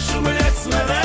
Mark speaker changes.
Speaker 1: Düşün etme